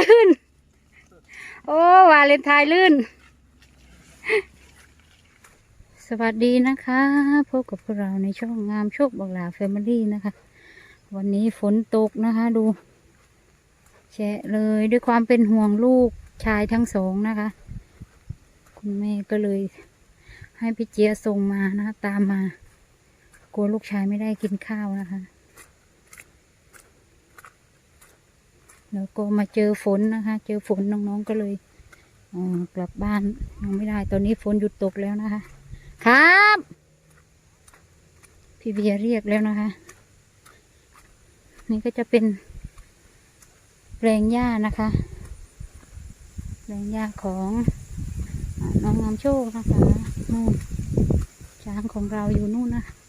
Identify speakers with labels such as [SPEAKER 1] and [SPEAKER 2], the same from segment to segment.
[SPEAKER 1] ลื่น โอ้วาเลนไทน์ลื่น สวัสดีนะคะ พบกับพวกเราในช่องงามโชคบังลาแฟมิลี่นะคะ วันนี้ฝนตกนะคะดูแฉะเลยด้วยความเป็นห่วงลูกชายทั้งสองนะคะ คุณแม่ก็เลยให้พี่เจียส่งมานะคะตามมากลัวลูกชายไม่ได้กินข้าวนะคะ แล้วก็มาเจอฝนนะคะ เจอฝนน้องๆก็เลยกลับบ้านยังไม่ได้ ตอนนี้ฝนหยุดตกแล้วนะคะ ครับ พี่เบียร์เรียกแล้วนะคะ นี่ก็จะเป็นแปลงหญ้านะคะแปลงหญ้าของอน้องงามโชคนะคะนู่นช้างของเราอยู่นู่นนะโ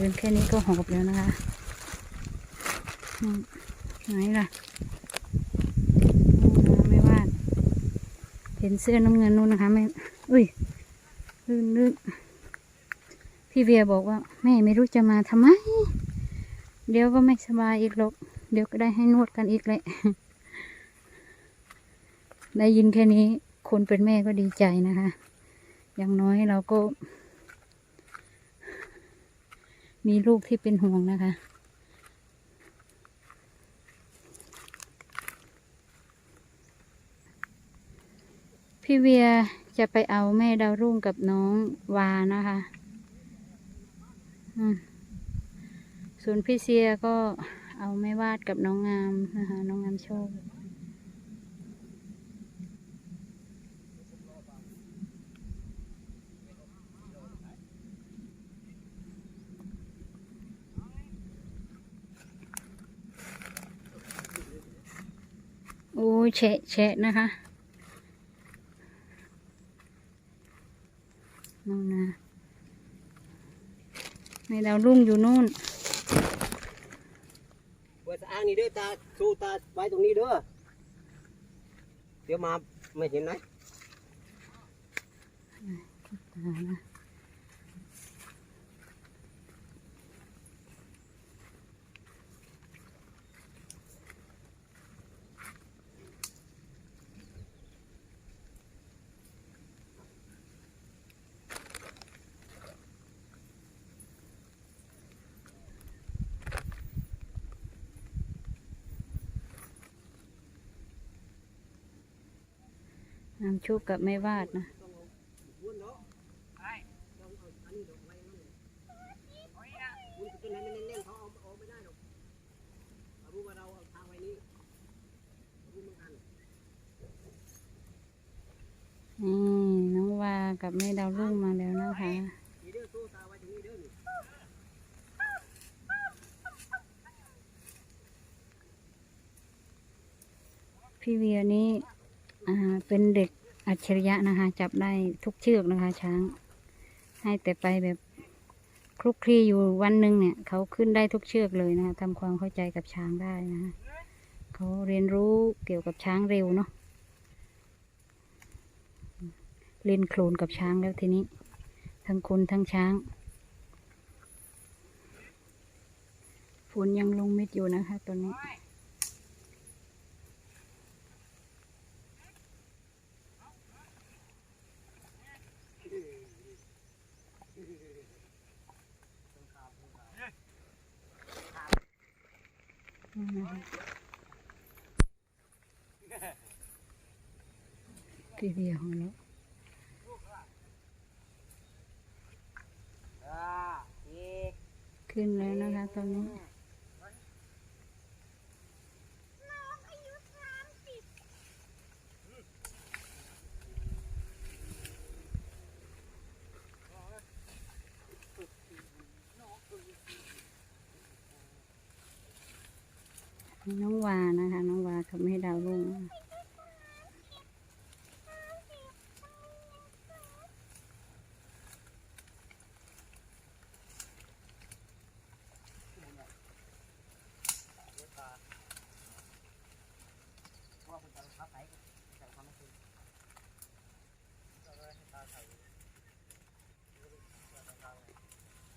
[SPEAKER 1] เดินแค่นี้ก็หอบแล้วนะคะนู่นไหนล่ะนู่นนะไม่วาดเห็นเสื้อน้ำเงินนู่นนะคะไม่อุ้ยลื่นลื่นพี่เบียร์บอกว่า แม่ไม่รู้จะมาทำไม เดี๋ยวก็ไม่สบายอีกหรอก เดี๋ยวก็ได้ให้นวดกันอีกแหละได้ยินแค่นี้คนเป็นแม่ก็ดีใจนะคะ อย่างน้อยเราก็ มีลูกที่เป็นห่วงนะคะ พี่เวียจะไปเอาแม่ดาวรุ่งกับน้องวานะคะส่วนพี่เซียก็เอาแม่วาดกับน้องงามนะคะ น้องงามโชค แฉะแฉะนะคะนู่นนะแม่ดาวรุ่งอยู่นู่น
[SPEAKER 2] เปิดอ่างนี่เด้อตาสู้ตาไว้ตรงนี้เด้อเดี๋ยวมาไม่เห็นไหม
[SPEAKER 1] ตานะ น้ำชุบกับไม่วาดนะ
[SPEAKER 2] นี่น้องวากั
[SPEAKER 1] บแม่ดาวรุ่งมาแล้วนะคะ
[SPEAKER 2] นี่เด้อสู้ตาไว้ตรงนี้เด้อนี่
[SPEAKER 1] พี่เวียนี่อ่า เป็นเด็กอัจฉริยะนะคะ จับได้ทุกเชือกนะคะ ช้าง ให้แต่ไปแบบคลุกคลีอยู่วันหนึ่งเนี่ย เขาขึ้นได้ทุกเชือกเลยนะคะทำความเข้าใจกับช้างได้นะคะเขาเรียนรู้เกี่ยวกับช้างเร็วเนาะเล่นโคลนกับช้างแล้วทีนี้ ทั้งคนทั้งช้างฝนยังลงเม็ดอยู่นะคะตอนนี้ พี่เบียร์ของเรา
[SPEAKER 2] อ่าอีก
[SPEAKER 1] ขึ้นแล้วนะคะตอนนี้ น้องวานะคะ น้องวากับแม่ดาวรุ่ง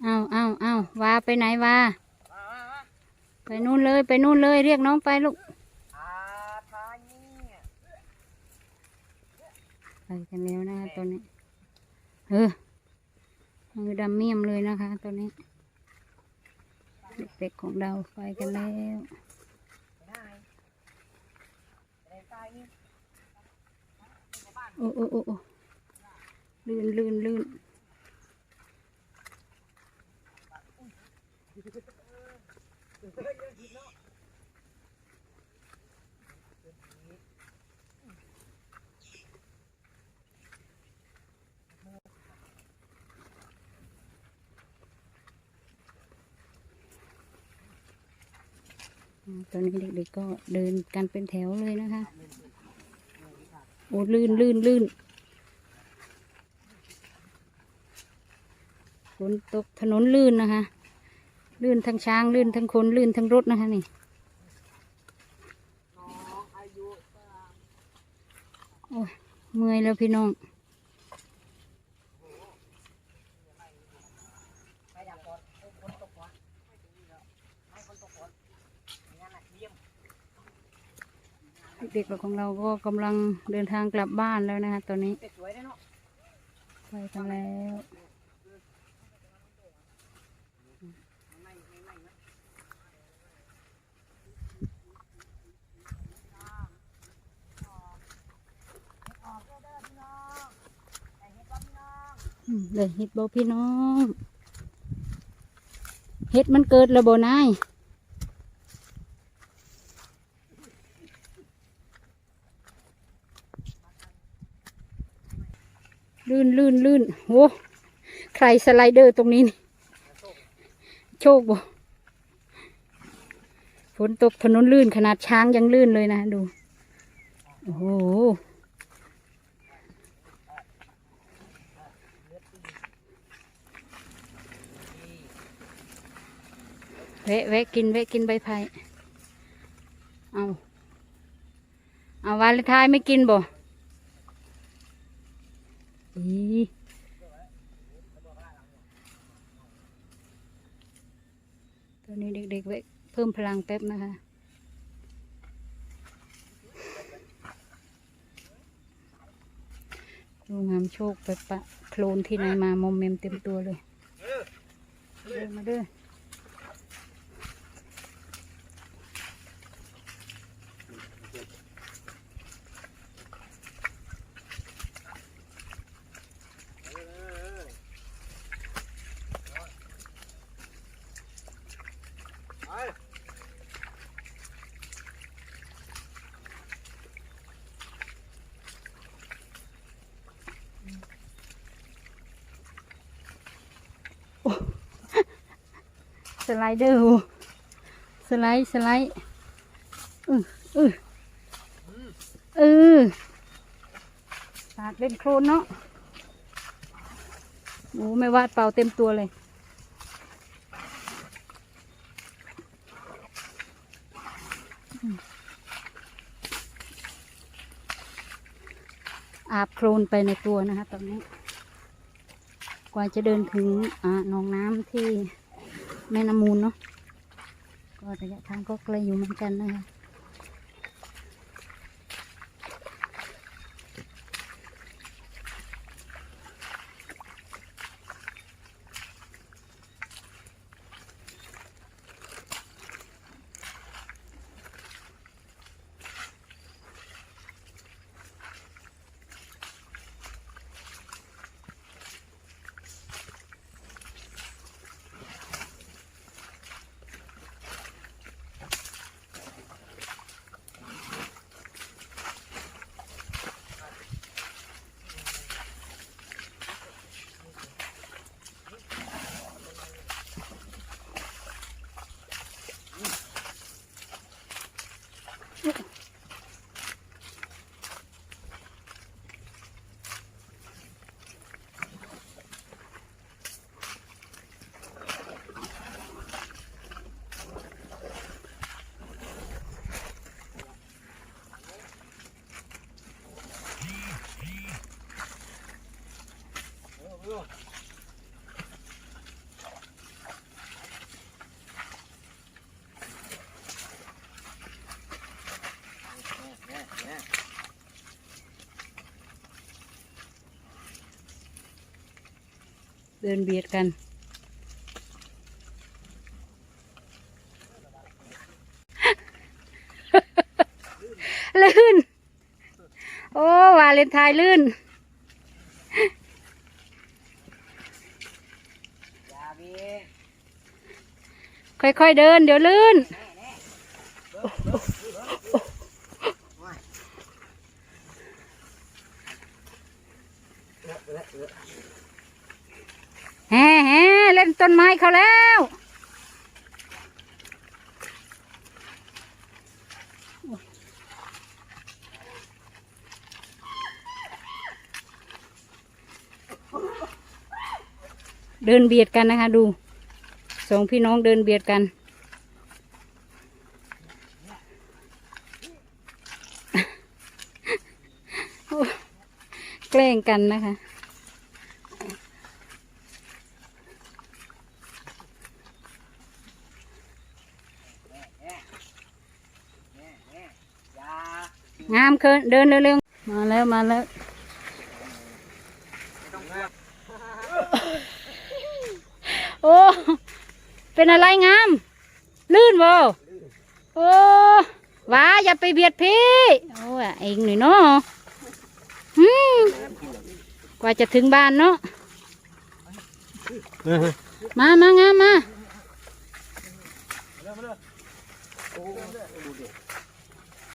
[SPEAKER 1] เอาเอาเอาวาไปไหนวา
[SPEAKER 2] มามามา
[SPEAKER 1] ไปนู่นเลยไปนู่นเลยเรียกน้องไปลูก
[SPEAKER 2] อาทานี่
[SPEAKER 1] ไปกันแล้วนะคะตอนนี้ เออมือดำเมี่ยมเลยนะคะตอนนี้เด็กๆของเราไปกันแล้ว
[SPEAKER 2] ไม่ได้ไม่ได้ใต้นี่
[SPEAKER 1] โอ้โอ้โอ้โอ้ลื่นลื่นลื่นอ่า ตอนนี้เด็กๆก็เดินกันเป็นแถวเลยนะคะ โอ้ลื่นลื่นลื่นฝนตกถนนลื่นนะคะ ลื่นทั้งช้าง ลื่นทั้งคน ลื่นทั้งรถนะคะนี่โอ้ยเมื่อยแล้วพี่น้อง
[SPEAKER 2] เด็
[SPEAKER 1] กๆของเราก็กำลังเดินทางกลับบ้านแล้วนะคะตอนนี้
[SPEAKER 2] ได้เนาะ
[SPEAKER 1] ไปกันแล้ว
[SPEAKER 2] ไม่ไม่ไม่นะออกเด้อเด้อพี่น้องแต่เฮ็ดบ่พี่น้อง
[SPEAKER 1] อืม เลยเฮ็ดบ่พี่น้องเฮ็ดมันเกิดแล้วบ่นายลื่นลื่นลื่นโอ้ใครสไลเดอร์ตรงนี้นี่โชคบ่ฝนตกถนนลื่นขนาดช้างยังลื่นเลยนะ ดู โอ้โห แวะแวะกินแวะกินใบไผ่เอาเอาวาเลนไทน์ไม่กินบ่อีตอนนี้เด็กๆแวะเพิ่มพลังแป๊บนะคะ ดูงามโชคไปปะโคลนที่ไหนมามอมเมมเต็มตัวเลย เดินมาเด้อ สไลเดอร์สไลด์สไลด์อืออือเออสาดเล่นโครนเนาะโอ้ไม่วาดเป่าเต็มตัวเลย อาบโครนไปในตัวนะคะตอนนี้ กว่าจะเดินถึงหนองน้ำที่แม่น้ำมูลเนาะก็ระยะทางก็ไกลอยู่เหมือนกันนะคะ เดินเบียดกัน ลื่น โอ้วาเลนไทน์ลื่นค่อยๆเดินเดี๋ยวลื่น แฮ่แฮ่เล่นต้นไม้เขาแล้ว เดินเบียดกันนะคะ ดูสองพี่น้องเดินเบียดกันแกล้งกันนะคะ
[SPEAKER 2] อย่างา
[SPEAKER 1] มเคินเดินเร็วๆมาแล้วมาแล้วโอ้เป็นอะไรงาม ลื่นบ่โอ้ว้าอย่าไปเบียดพี่โอ้เองหน่อยเนาะหืมกว่าจะถึงบ้านเนาะมามางามมา